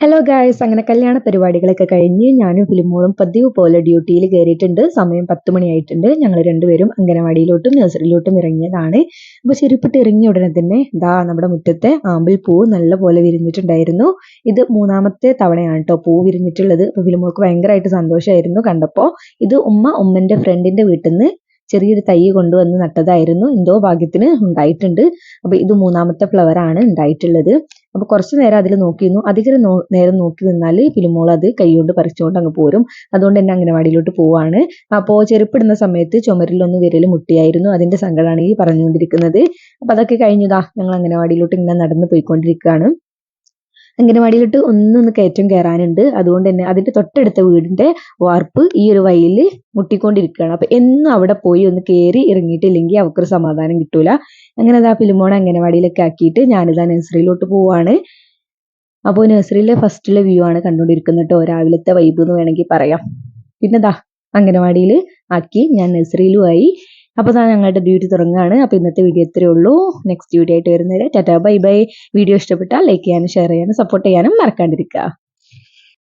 Hello guys അങ്ങനെ കല്യാണ പരിപാടികളൊക്കെ കഴിഞ്ഞ് ഞാനും ഫിലിമോളും പതിവ് പോലെ ഡ്യൂട്ടിയിൽ കയറിയിട്ടുണ്ട്. സമയം പത്ത് മണിയായിട്ടുണ്ട്. ഞങ്ങൾ രണ്ടുപേരും അംഗനവാടിയിലോട്ടും നഴ്സറിയിലോട്ടും ഇറങ്ങിയതാണ്. അപ്പോൾ ചെരുപ്പിട്ട് ഇറങ്ങിയ ഉടനെ തന്നെ ദാ നമ്മുടെ മുറ്റത്തെ ആമ്പിൾ പൂ നല്ല പോലെ വിരിഞ്ഞിട്ടുണ്ടായിരുന്നു. ഇത് മൂന്നാമത്തെ തവണയാണ് കേട്ടോ പൂ വിരിഞ്ഞിട്ടുള്ളത്. അപ്പോൾ ഫിലിമോൾക്ക് ഭയങ്കരമായിട്ട് സന്തോഷമായിരുന്നു കണ്ടപ്പോൾ ഇത് ഉമ്മ ഉമ്മന്റെ ഫ്രണ്ടിന്റെ വീട്ടിൽ നിന്ന് ചെറിയൊരു തൈ കൊണ്ടുവന്ന് നട്ടതായിരുന്നു. എന്തോ ഭാഗ്യത്തിന് ഉണ്ടായിട്ടുണ്ട്. അപ്പോൾ ഇത് മൂന്നാമത്തെ ഫ്ലവർ ആണ് ഉണ്ടായിട്ടുള്ളത്. അപ്പോൾ കുറച്ച് നേരം അതിൽ നോക്കിയിരുന്നു. അധികം നേരം നോക്കി നിന്നാൽ പിലുമോൾ അത് കൈകൊണ്ട് പറിച്ചുകൊണ്ട് അങ്ങ് പോരും. അതുകൊണ്ട് തന്നെ അംഗനവാടിയിലോട്ട് പോവാണ്. അപ്പോൾ ചെരുപ്പിടുന്ന സമയത്ത് ചുമരിലൊന്ന് വിരൽ മുട്ടിയായിരുന്നു. അതിന്റെ സങ്കടമാണ് ഈ പറഞ്ഞുകൊണ്ടിരിക്കുന്നത്. അപ്പോൾ അതൊക്കെ കഴിഞ്ഞതാ ഞങ്ങൾ അംഗനവാടിയിലോട്ട് ഇങ്ങനെ നടന്നു പോയിക്കൊണ്ടിരിക്കുകയാണ്. അംഗനവാടിയിലോട്ട് ഒന്നൊന്ന് കയറ്റം കയറാനുണ്ട്. അതുകൊണ്ട് തന്നെ അതിന്റെ തൊട്ടടുത്ത വീടിന്റെ വാർപ്പ് ഈ ഒരു വയലിൽ മുട്ടിക്കൊണ്ടിരിക്കുകയാണ്. അപ്പോൾ എന്നും അവിടെ പോയി ഒന്ന് കയറി ഇറങ്ങിയിട്ടില്ലെങ്കിൽ അവർക്കൊരു സമാധാനം കിട്ടൂല. അങ്ങനെ അതാ ഫിലിമോണെ അംഗനവാടിയിലൊക്കെ ആക്കിയിട്ട് ഞാനിതാ നഴ്സറിയിലോട്ട് പോവാണ്. അപ്പോൾ നഴ്സറിയിലെ ഫസ്റ്റിലെ വ്യൂ ആണ് കണ്ടുകൊണ്ടിരിക്കുന്നത് കേട്ടോ. രാവിലത്തെ വൈബ് എന്ന് വേണമെങ്കിൽ പറയാം. പിന്നെ ദാ അംഗനവാടിയിൽ ആക്കി ഞാൻ നഴ്സറിയിലുമായി അപ്പോൾ അതാ ഞങ്ങളുടെ ഡ്യൂട്ടി തുടങ്ങുകയാണ് അപ്പോൾ ഇന്നത്തെ വീഡിയോ ഇത്രയേ ഉള്ളൂ. നെക്സ്റ്റ് വീഡിയോ ആയിട്ട് വരുന്നവരെ ടാറ്റാ ബൈ ബൈ. വീഡിയോ ഇഷ്ടപ്പെട്ടാൽ ലൈക്ക് ചെയ്യാനും ഷെയർ ചെയ്യാനും സപ്പോർട്ട് ചെയ്യാനും മറക്കാണ്ടിരിക്കുക.